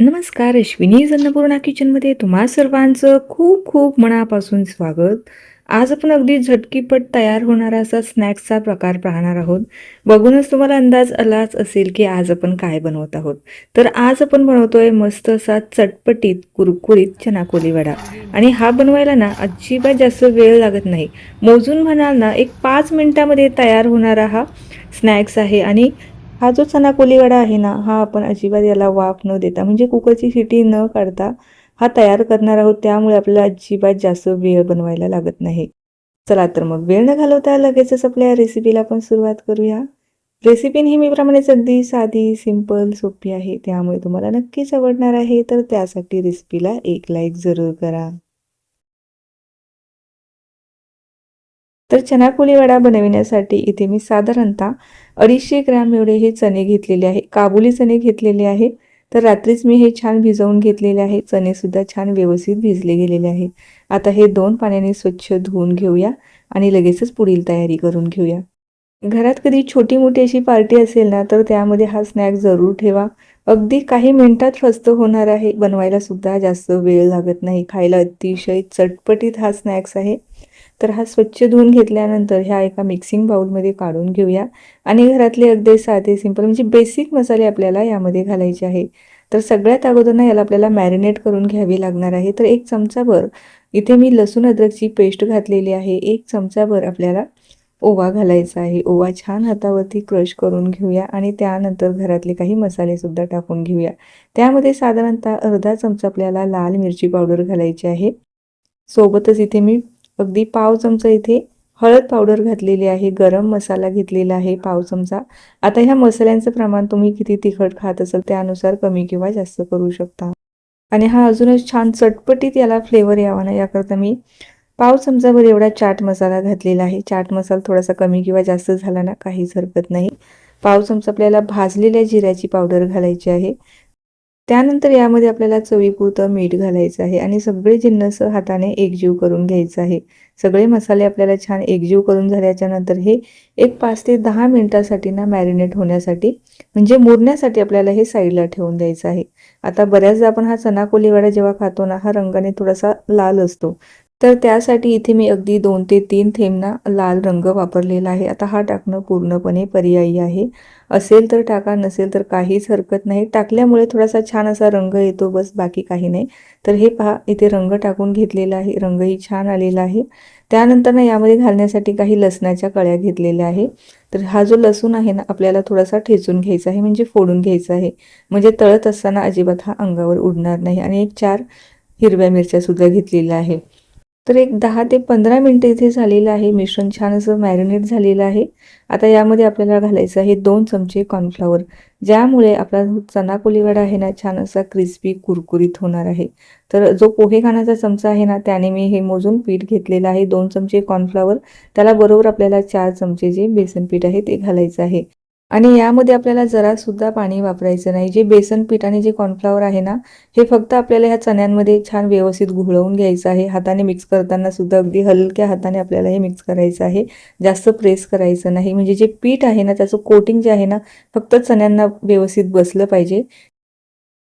नमस्कार अश्विनी अन्नपूर्णा किचनमध्ये तुम्हा सर्वांचं खूप खूप मनापासून स्वागत. आज आपण अगदी झटकीपट तयार होणारा असा स्नॅक्सचा प्रकार पाहणार आहोत. बघूनच तुम्हाला अंदाज आलाच असेल की आज आपण काय बनवत आहोत. तर आज आपण बनवतोय मस्त असा चटपटीत कुरकुरीत चनाकोली वडा. आणि हा बनवायला ना अजिबात जास्त वेळ लागत नाही. मोजून म्हणाल ना एक पाच मिनिटामध्ये तयार होणारा हा स्नॅक्स आहे. आणि हा जो चना कोलीवडा आहे ना हा आपण अजिबात याला वाफ न देता म्हणजे कुकरची शिटी न काढता हा तयार करणार आहोत त्यामुळे आपल्याला अजिबात जास्त वेळ बनवायला लागत नाही. चला तर मग वेळ न घालवता लगेचच आपल्या रेसिपीला आपण सुरुवात करूया. रेसिपी नेहमीप्रमाणेच अगदी साधी सिंपल सोपी आहे. त्यामुळे तुम्हाला नक्कीच आवडणार आहे तर त्यासाठी रेसिपीला एक लाईक जरूर करा. तर चना वडा बनविण्यासाठी इथे मी साधारणतः अडीचशे ग्रॅम एवढे हे चणे घेतलेले आहे. काबुली चणे घेतलेले आहे. तर रात्रीच मी हे छान भिजवून घेतलेले आहे. चणेसुद्धा छान व्यवस्थित भिजले गेलेले आहे. आता हे दोन पाण्याने स्वच्छ धुवून घेऊया आणि लगेचच पुढील तयारी करून घेऊया. घरात कधी छोटी मोठी अशी पार्टी असेल ना तर त्यामध्ये हा स्नॅक जरूर ठेवा. अगदी काही मिनिटात फस्त होणार आहे. बनवायला सुद्धा जास्त वेळ लागत नाही. खायला अतिशय चटपटीत हा स्नॅक्स आहे. तर हा स्वच्छ धुवून घेतल्यानंतर ह्या एका मिक्सिंग बाउलमध्ये काढून घेऊया. आणि घरातले अगदी साधे सिंपल म्हणजे बेसिक मसाले आपल्याला यामध्ये घालायचे आहे. तर सगळ्यात अगोदर ना याला आपल्याला मॅरिनेट करून घ्यावी लागणार आहे. तर एक चमचाभर इथे मी लसूण अद्रकची पेस्ट घातलेली आहे. एक चमचाभर आपल्याला ओवा घालायचा आहे. ओवा छान हातावरती क्रश करून घेऊया आणि त्यानंतर घरातले काही मसालेसुद्धा टाकून घेऊया. त्यामध्ये साधारणतः अर्धा चमचा आपल्याला लाल मिरची पावडर घालायची आहे. सोबतच इथे मी अगदी पाव चमचा इथे हळद पावडर घातलेली आहे. गरम मसाला घेतलेला आहे पाव चमचा. आता ह्या मसाल्यांचं प्रमाण तुम्ही किती तिखट खात असाल त्यानुसार कमी किंवा जास्त करू शकता. आणि हा अजूनच छान चटपटीत याला फ्लेवर यावा ना याकरता मी पाव चमचाभर एवढा चाट मसाला घातलेला आहे. चाट मसाला थोडासा कमी किंवा जास्त झाला ना काहीच हरकत नाही. पाव चमचा आपल्याला भाजलेल्या जिऱ्याची पावडर घालायची आहे. त्यानंतर यामध्ये आपल्याला चवीपुरतं मीठ घालायचं आहे आणि सगळे जिन्नस हाताने एकजीव करून घ्यायचं आहे. सगळे मसाले आपल्याला छान एकजीव करून झाल्याच्यानंतर हे एक पाच ते दहा मिनिटासाठी ना मॅरिनेट होण्यासाठी म्हणजे मुरण्यासाठी आपल्याला हे साईडला ठेवून द्यायचं आहे. आता बऱ्याचदा आपण हा चना कोलीवाडा जेव्हा खातो ना हा रंगाने थोडासा लाल असतो. तर त्यासाठी इथे मी अगदी दोन ते तीन थेंबना लाल रंग वापरलेला आहे. आता हा टाकणं पूर्णपणे पर्यायी आहे. असेल तर टाका नसेल तर काहीच हरकत नाही. टाकल्यामुळे थोडासा छान असा रंग येतो बस बाकी काही नाही. तर हे पहा इथे रंग टाकून घेतलेला आहे. रंगही छान आलेला आहे. त्यानंतर ना यामध्ये घालण्यासाठी काही लसणाच्या कळ्या घेतलेल्या आहे. तर हा जो लसूण आहे ना आपल्याला थोडासा ठेचून घ्यायचा आहे म्हणजे फोडून घ्यायचा आहे. म्हणजे तळत असताना अजिबात हा अंगावर उडणार नाही. आणि एक चार हिरव्या मिरच्या सुद्धा घेतलेल्या आहे. तर एक दहा ते पंधरा मिनटं इथे झालेलं आहे. मिश्रण छान असं मॅरिनेट झालेलं आहे. आता यामध्ये आपल्याला घालायचं आहे दोन चमचे कॉर्नफ्लॉवर ज्यामुळे आपला चना कोलीवाडा आहे ना छान असा क्रिस्पी कुरकुरीत होणार आहे. तर जो पोहे खाण्याचा चमचा आहे ना त्याने मी हे मोजून पीठ घेतलेलं आहे. दोन चमचे कॉर्नफ्लॉवर त्याला बरोबर आपल्याला चार चमचे जे बेसन पीठ आहे ते घालायचं आहे. आणि यामध्ये आपल्याला जरासुद्धा पाणी वापरायचं नाही. जे बेसन पीठ आणि जे कॉर्नफ्लॉवर आहे ना हे फक्त आपल्याला ह्या चण्यांमध्ये छान व्यवस्थित घुळवून घ्यायचं आहे. हाताने मिक्स करताना सुद्धा अगदी हलक्या हाताने आपल्याला हे मिक्स करायचं आहे. जास्त प्रेस करायचं नाही. म्हणजे जे पीठ आहे ना त्याचं कोटिंग जे आहे ना फक्त चण्यांना व्यवस्थित बसलं पाहिजे.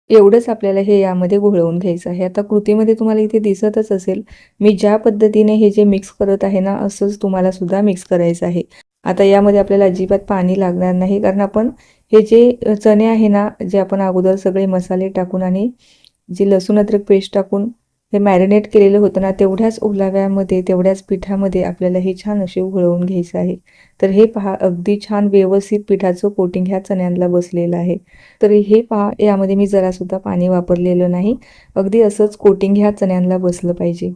एवढंच आपल्याला हे यामध्ये घोळवून घ्यायचं आहे. आता कृतीमध्ये तुम्हाला इथे दिसतच असेल मी ज्या पद्धतीने हे जे मिक्स करत आहे ना असंच तुम्हाला सुद्धा मिक्स करायचं आहे. आता यामध्ये आपल्याला अजिबात पाणी लागणार नाही कारण आपण हे जे चणे आहे ना जे आपण अगोदर सगळे मसाले टाकून आणि जे लसूण अद्रक पेस्ट टाकून हे मॅरिनेट केलेलं होतं ना तेवढ्याच ओलाव्यामध्ये तेवढ्याच पिठामध्ये आपल्याला हे छान असे उघळवून घ्यायचं आहे. तर हे पहा अगदी छान व्यवस्थित पिठाचं कोटिंग ह्या चण्यांना बसलेलं आहे. तर हे पहा यामध्ये मी जरासुद्धा पाणी वापरलेलं नाही. अगदी असंच कोटिंग ह्या चण्यांना बसलं पाहिजे.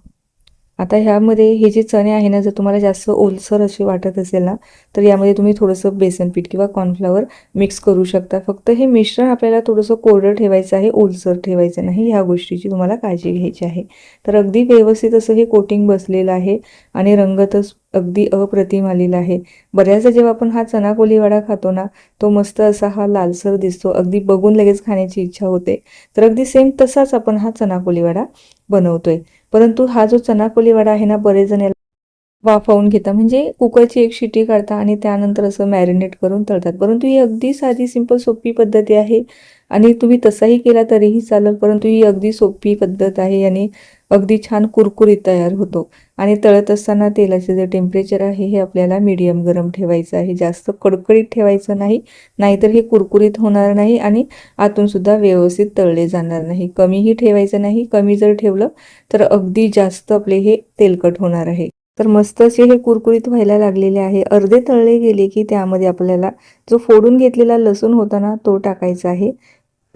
आता ह्यामध्ये हे जे चणे आहे ना जर तुम्हाला जास्त ओलसर असे वाटत असेल ना तर यामध्ये तुम्ही थोडंसं बेसन पीठ किंवा कॉर्नफ्लॉवर मिक्स करू शकता. फक्त हे मिश्रण आपल्याला थोडंसं कोरडं ठेवायचं आहे ओलसर ठेवायचं नाही ह्या गोष्टीची तुम्हाला काळजी घ्यायची आहे. तर अगदी व्यवस्थित असं हे कोटिंग बसलेलं आहे आणि रंगतच अगदी अप्रतिम आलेला आहे. बऱ्याचदा जेव्हा आपण हा चना कोलीवाडा खातो ना तो मस्त असा हा लालसर दिसतो. अगदी बघून लगेच खाण्याची इच्छा होते. तर अगदी सेम तसाच आपण हा चना कोलीवाडा बनवतोय. परंतु हा जो चना कोलीवाडा आहे ना बरेच जण याला वाफवून घेता म्हणजे कुकरची एक शिटी काढता आणि त्यानंतर असं मॅरिनेट करून तळतात. परंतु ही अगदी साधी सिंपल सोपी पद्धती आहे आणि तुम्ही तसाही केला तरीही चालेल. परंतु ही अगदी सोपी पद्धत आहे आणि अगदी छान कुरकुरीत तयार होतो. आणि तळत असताना तेलाचे जे टेम्परेचर आहे हे आपल्याला मीडियम गरम ठेवायचं आहे. जास्त कडकडीत ठेवायचं नाही नाहीतर हे कुरकुरीत होणार नाही आणि आतूनसुद्धा व्यवस्थित तळले जाणार नाही. कमीही ठेवायचं नाही कमी जर ठेवलं तर अगदी जास्त आपले हे तेलकट होणार आहे. तर मस्त असे हे कुरकुरीत व्हायला लागलेले आहे. अर्धे तळले गेले की त्यामध्ये आपल्याला जो फोडून घेतलेला लसूण होता ना तो टाकायचा आहे.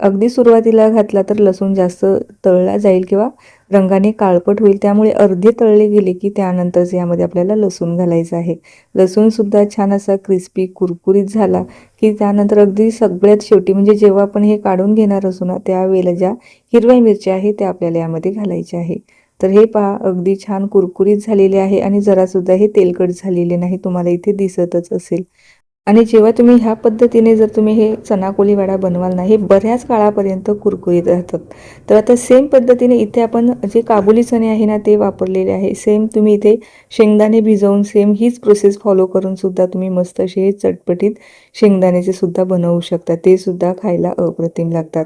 अगदी सुरुवातीला घातला तर लसूण जास्त तळला जाईल किंवा रंगाने काळपट होईल. त्यामुळे अर्धे तळले गेले की त्यानंतरच यामध्ये आपल्याला लसूण घालायचं आहे. लसूणसुद्धा छान असा क्रिस्पी कुरकुरीत झाला की त्यानंतर अगदी सगळ्यात शेवटी म्हणजे जेव्हा आपण हे काढून घेणार असू ना त्यावेळेला ज्या हिरव्या मिरच्या आहे त्या आपल्याला यामध्ये घालायच्या आहे. तर हे पहा अगदी छान कुरकुरीत झालेले आहे आणि जरासुद्धा हे तेलकट झालेले नाही तुम्हाला इथे दिसतच असेल. आणि जेव्हा तुम्ही ह्या पद्धतीने जर तुम्ही हे चना कोली वडा बनवाल ना हे बऱ्याच काळापर्यंत कुरकुरीत राहतात. तर आता सेम पद्धतीने इथे आपण जे काबुली चणे आहे ना ते वापरलेले आहे. सेम तुम्ही इथे शेंगदाणे भिजवून सेम हीच प्रोसेस फॉलो करून सुद्धा तुम्ही मस्त असे हे चटपटीत शेंगदाण्याचे सुद्धा बनवू शकता. ते सुद्धा खायला अप्रतिम लागतात.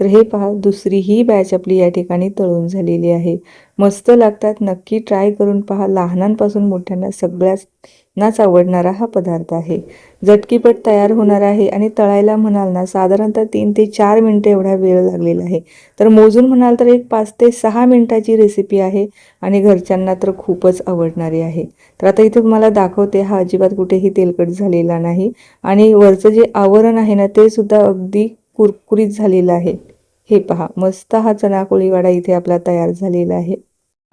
तर हे पहा दुसरी ही बॅच आपली या ठिकाणी तळून झालेली आहे. मस्त लागतात नक्की ट्राय करून पहा. लहानांपासून मोठ्यांना सगळ्यांनाच आवडणारा हा पदार्थ आहे. झटकीपट तयार होणार आहे आणि तळायला म्हणाल ना साधारणतः तीन ते चार मिनटं एवढा वेळ लागलेला आहे. तर मोजून म्हणाल तर एक पाच ते सहा मिनटाची रेसिपी आहे आणि घरच्यांना तर खूपच आवडणारी आहे. तर आता इथे तुम्हाला दाखवते हा अजिबात कुठेही तेलकट झालेला नाही. आणि वरचं जे आवरण आहे ना ते सुद्धा अगदी कुरकुरीत झालेलं आहे. हे पहा मस्त हा चना कोळीवाडा इथे आपला तयार झालेला आहे.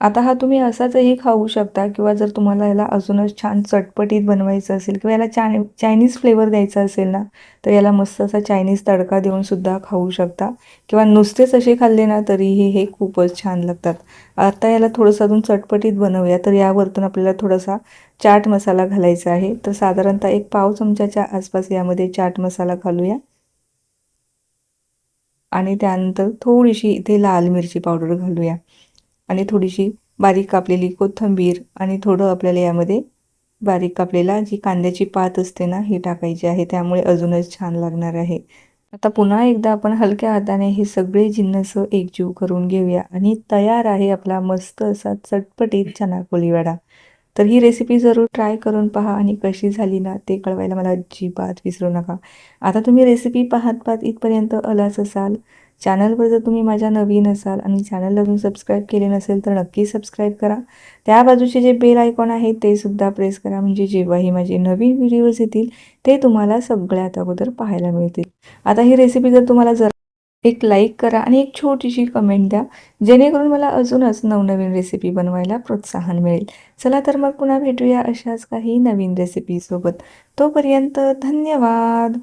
आता हा तुम्ही असाचही खाऊ शकता किंवा जर तुम्हाला याला अजूनच छान चटपटीत बनवायचं असेल किंवा याला चाय चायनीज फ्लेवर द्यायचा असेल ना तर याला मस्त असा चायनीज तडका देऊन सुद्धा खाऊ शकता. किंवा नुसतेच असे खाल्ले ना तरीही हे खूपच छान लागतात. आता याला थोडंसं अजून चटपटीत बनवूया तर यावरतून आपल्याला थोडासा चाट मसाला घालायचा आहे. तर साधारणतः एक पाव चमच्याच्या आसपास यामध्ये चाट मसाला घालूया. आणि त्यानंतर थोडीशी इथे लाल मिरची पावडर घालूया. आणि थोडीशी बारीक कापलेली कोथिंबीर आणि थोडं आपल्याला यामध्ये बारीक कापलेला जी कांद्याची पात असते ना ही टाकायची आहे. त्यामुळे अजूनच छान लागणार आहे. आता पुन्हा एकदा आपण हलक्या हाताने हे सगळे जिन्नस एकजीव करून घेऊया. आणि तयार आहे आपला मस्त असा चटपटीत चना कोळीवाडा तर ही रेसिपी जरूर ट्राय करून पहा आणि कशी झाली ना ते कळवायला मला अजिबात विसरू नका. आता तुम्ही रेसिपी पाहत पाहत इथपर्यंत आलाच असाल. चॅनलवर जर तुम्ही माझ्या नवीन असाल आणि चॅनल अजून सबस्क्राईब केले नसेल तर नक्की सबस्क्राईब करा. त्या बाजूचे जे बेल आयकॉन आहे ते सुद्धा प्रेस करा. म्हणजे जेव्हाही माझे नवीन व्हिडिओज येतील ते तुम्हाला सगळ्यात अगोदर पाहायला मिळतील. आता ही रेसिपी जर तुम्हाला जर एक लाईक करा आणि एक छोटीशी कमेंट द्या जेणेकरून मला अजूनच नवनवीन रेसिपी बनवायला प्रोत्साहन मिळेल. चला तर मग पुन्हा भेटूया अशाच काही नवीन रेसिपीसोबत तोपर्यंत धन्यवाद!